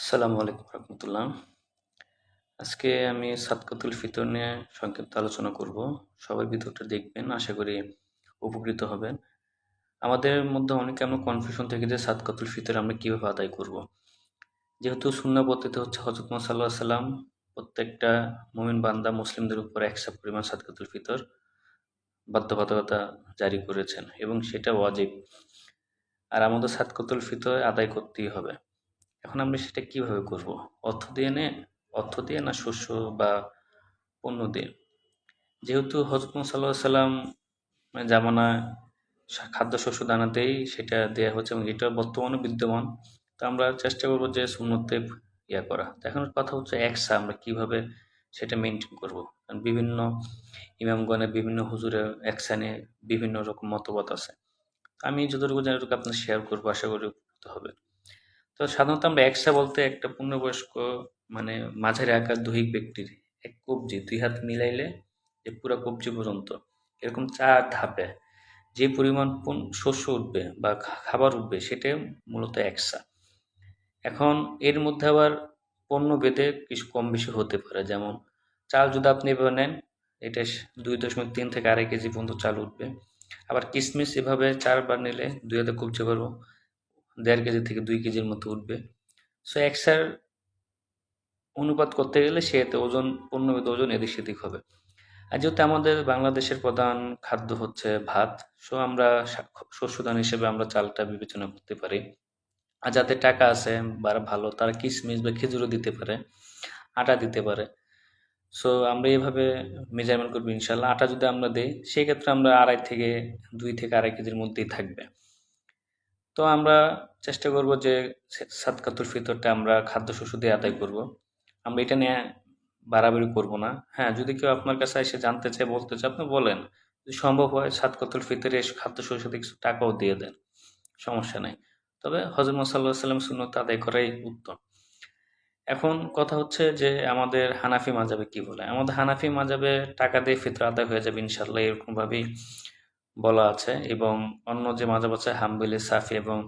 আসসালামু আলাইকুম রহমতুল্লাহ। আজকে আমি সাদকাতুল ফিতর নিয়ে সংক্ষিপ্ত আলোচনা করব। সবাই ভিডিওটা দেখবেন, আশা করি উপকৃত হবেন। আমাদের মধ্যে অনেকে আমরা কনফিউশন থেকে যে সাদকাতুল ফিতর আমরা কীভাবে আদায় করব। যেহেতু শূন্য পদ্ধতি হচ্ছে হজরত সাল্লাহ সাল্লাম প্রত্যেকটা মমিন বান্দা মুসলিমদের উপর একশো পরিমাণ সাদকাতুল ফিতর বাধ্যবাধকতা জারি করেছেন এবং সেটা ওয়াজিব। আর আমাদের সাদকাতুল ফিতর আদায় করতেই হবে। এখন আমরা সেটা কীভাবে করব? অর্থ দিয়ে নে অর্থ দিয়ে না শস্য বা পণ্য দিয়ে? যেহেতু হজরত সাল্লাহ সাল্লাম মানে জামানা খাদ্য, শস্য দানাতেই সেটা দেওয়া হচ্ছে এবং এটা বর্তমানে বিদ্যমান। তো আমরা চেষ্টা করব যে শূন্যতে ইয়া করা। এখন কথা হচ্ছে একসা, আমরা কীভাবে সেটা মেনটেন করব? কারণ বিভিন্ন ইমামগণের বিভিন্ন হুজুরের একসানে বিভিন্ন রকম মতবাদ আছে। আমি যতটুকু জানি আপনার শেয়ার করব, আশা করি উপকৃত হবে। তো সাধারণত আমরা একসা বলতে একটা পূর্ণবয়স্ক মানে মাঝারি আকার দৈহিক ব্যক্তির এক কবজি দুই হাত মিলাইলে যে পুরো কবজি পর্যন্ত এরকম চার ধাপে যে পরিমাণ শস্য উঠবে বা খাবার উঠবে সেটাই মূলত একসা। এখন এর মধ্যে আবার পণ্য বেঁধে কিছু কম বেশি হতে পারে, যেমন চাল যদি আপনি এভাবে নেন, এটা দুই দশমিক তিন থেকে আড়াই কেজি পর্যন্ত চাল উঠবে। আবার কিশমিশ এভাবে চারবার নিলে দুই হাতে কবজি পারব দেড় কেজি থেকে দুই কেজির মতো উঠবে। সো একসার অনুপাত করতে গেলে সে এতে ওজন পণ্যবিত ওজন এদিক সেদিক হবে। আর যেহেতু আমাদের বাংলাদেশের প্রধান খাদ্য হচ্ছে ভাত সো আমরা শস্যদান হিসেবে আমরা চালটা বিবেচনা করতে পারি। আর যাতে টাকা আছে বা ভালো, তারা কিশমিশ বা খেজুরও দিতে পারে, আটা দিতে পারে। সো আমরা এইভাবে মেজারমেন্ট করব ইনশাল্লাহ আটা যদি আমরা দিই সেই ক্ষেত্রে আমরা আড়াই থেকে দুই থেকে আড়াই কেজির মধ্যেই থাকবে। তো আমরা চেষ্টা করব যে সাদকাতুর ফিতরটা আমরা খাদ্যশস্য দিয়ে আদায় করব। আমরা এটা নিয়ে বাড়াবাড়ি করব না। হ্যাঁ যদি কেউ আপনার কাছে এসে জানতে চায়, বলতে চায়, আপনি বলেন। যদি সম্ভব হয় সাদকাতুল ফিতরে খাদ্যশস্য দিয়ে কিছু টাকাও দিয়ে দেন। সমস্যা নেই। তবে হজরত সাল্লাহ সাল্লাম শূন্যতা আদায় করাই উত্তম। এখন কথা হচ্ছে যে আমাদের হানাফি মাজাবে কি বলে? আমাদের হানাফি মাজাবে টাকা দিয়ে ফিতর আদায় হয়ে যাবে ইনশাল্লাহ এরকমভাবেই। বলা আছে এবং অন্য যে মাজাব আছে হাম্বিলি, সাফি এবং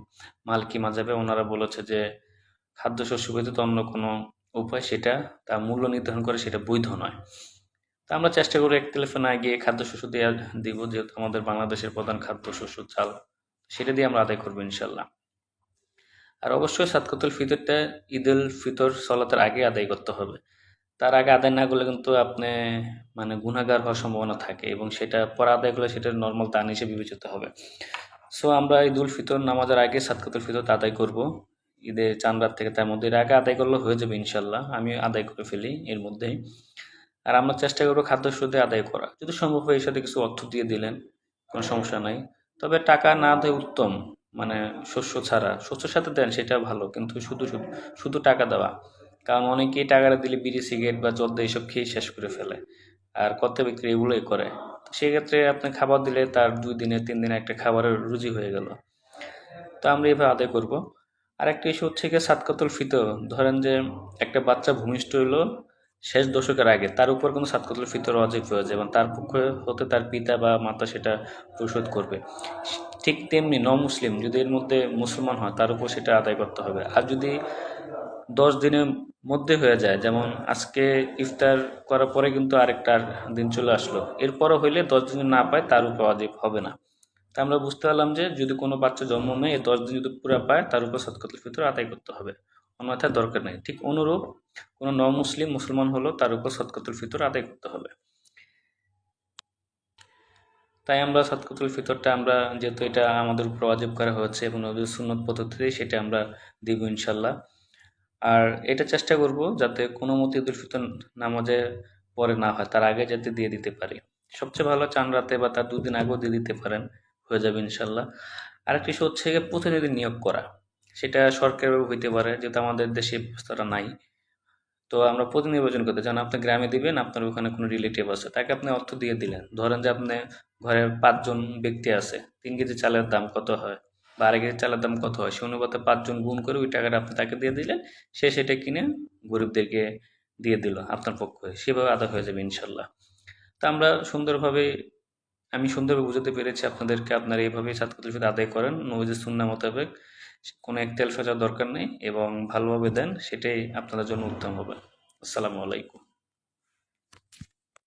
মালকি মাজাবে ওনারা বলেছে যে খাদ্যশস্য ব্যতীত অন্য কোনো উপায় সেটা তা মূল্য নির্ধারণ করে সেটা বৈধ নয়। তা আমরা চেষ্টা করি একতলেফে না গিয়ে খাদ্যশস্য দিয়ে দিব, যেহেতু আমাদের বাংলাদেশের প্রধান খাদ্যশস্য চাল, সেটা দিয়ে আমরা আদায় করব ইনশাল্লাহ। আর অবশ্যই সাতকতুল ফিতরটা ঈদ উল ফিতর সলাতের আগে আদায় করতে হবে। তার আগে আদায় না করলে কিন্তু আপনি মানে গুণাগার হওয়ার সম্ভাবনা থাকে এবং সেটা পরে আদায় করলে সেটা নর্মাল দান হিসেবে বিবেচিত হবে। সো আমরা ঈদ উল ফিতর নামাজের আগে সাতকাতুল ফিতর আদায় করব। ঈদের চান রাত থেকে তার মধ্যে। এর আগে আদায় করলে হয়ে যাবে ইনশাল্লাহ আমি আদায় করে ফেলি এর মধ্যেই। আর আমরা চেষ্টা করব খাদ্য শুদ্ধে আদায় করা। যদি সম্ভব হয় এর সাথে কিছু অর্থ দিয়ে দিলেন, কোনো সমস্যা নাই। তবে টাকা না দেয় উত্তম। মানে শস্য ছাড়া, শস্যের সাথে দেন সেটা ভালো, কিন্তু শুধু শুধু শুধু টাকা দেওয়া। কারণ অনেকেই টাকাটা দিলে বিড়ি, সিগারেট বা জর্দা এইসব খেয়ে শেষ করে ফেলে আর কত বিক্রি এগুলোই করে। সেক্ষেত্রে আপনি খাবার দিলে তার দুই দিনে, তিন দিনে একটা খাবারের রুজি হয়ে গেল। তো আমরা এভাবে আদায় করব। আর একটা ইস্যু হচ্ছে গিয়ে সাতকাতুল ফিতর ধরেন যে একটা বাচ্চা ভূমিষ্ঠ হইল শেষ দশকের আগে, তার উপর কোনো সাতকাতুল ফিতর অজীব যায় এবং তার পক্ষে হতে তার পিতা বা মাতা সেটা পরিশোধ করবে। ঠিক তেমনি ন মুসলিম যদি এর মধ্যে মুসলমান হয়, তার উপর সেটা আদায় করতে হবে। আর যদি দশ দিনের মধ্যে হয়ে যায়। যেমন আজকে ইফতার করার পরে কিন্তু আরেকটা দিন চলে আসলো। এরপরও হইলে দশ দিন না পায় তার উপর অজীব হবে না। তা আমরা বুঝতে পারলাম যে যদি কোনো বাচ্চা জন্ম নেয়, দশ দিন যদি পুরো পায়, তার উপর সৎকতুল ফিতর আদায় করতে হবে। অন্যথায় দরকার নেই। ঠিক অনুরূপ কোনো ন মুসলিম মুসলমান হলো, তার উপর সৎকতুল ফিতর আদায় করতে হবে। তাই আমরা সৎকতুল ফিতরটা আমরা, যেহেতু এটা আমাদের উপর অজীব করা হয়েছে এবং নবীর সুন্নত পদ্ধতিতে সেটা আমরা দিব ইনশাল্লাহ। আর এটা চেষ্টা করব যাতে কোনো মতে ঈদুল ফিতর নামাজে পরে না হয়, তার আগে যাতে দিয়ে দিতে পারি। সবচেয়ে ভালো চান রাতে বা তার দুদিন আগেও দিয়ে দিতে পারেন, হয়ে যাবে ইনশাল্লাহ। আর আরেকটি হচ্ছে গিয়ে প্রতিনিধি নিয়োগ করা। সেটা সরকারের হইতে পারে, যেহেতু আমাদের দেশে ব্যবস্থাটা নাই। তো আমরা প্রতিনির্বাচন করতে চান আপনি গ্রামে দিবেন, আপনার ওখানে কোনো রিলেটিভ আছে, তাকে আপনি অর্থ দিয়ে দিলেন। ধরেন যে আপনি ঘরের পাঁচজন ব্যক্তি আছে, তিন কেজি চালের দাম কত হয়? বা কেজি চালের দাম কত হয়? সে অনুপাতে পাঁচজন গুণ করে ওই টাকাটা আপনি তাকে দিয়ে দিলেন, সে সেটা কিনে গরিবদেরকে দিয়ে দিল আপনার পক্ষে সেভাবে আদা হয়ে যাবে ইনশাল্লাহ। তা আমরা সুন্দরভাবে, আমি সুন্দরভাবে বুঝাতে পেরেছি আপনাদেরকে, আপনারা এইভাবেই সাতকুতুল ফিতর আদায় করেন। নবীজের সুন্না মোতাবেক কোনো এক তেল সাজার দরকার নেই এবং ভালোভাবে দেন, সেটাই আপনাদের জন্য উত্তম হবে। আসসালামু আলাইকুম।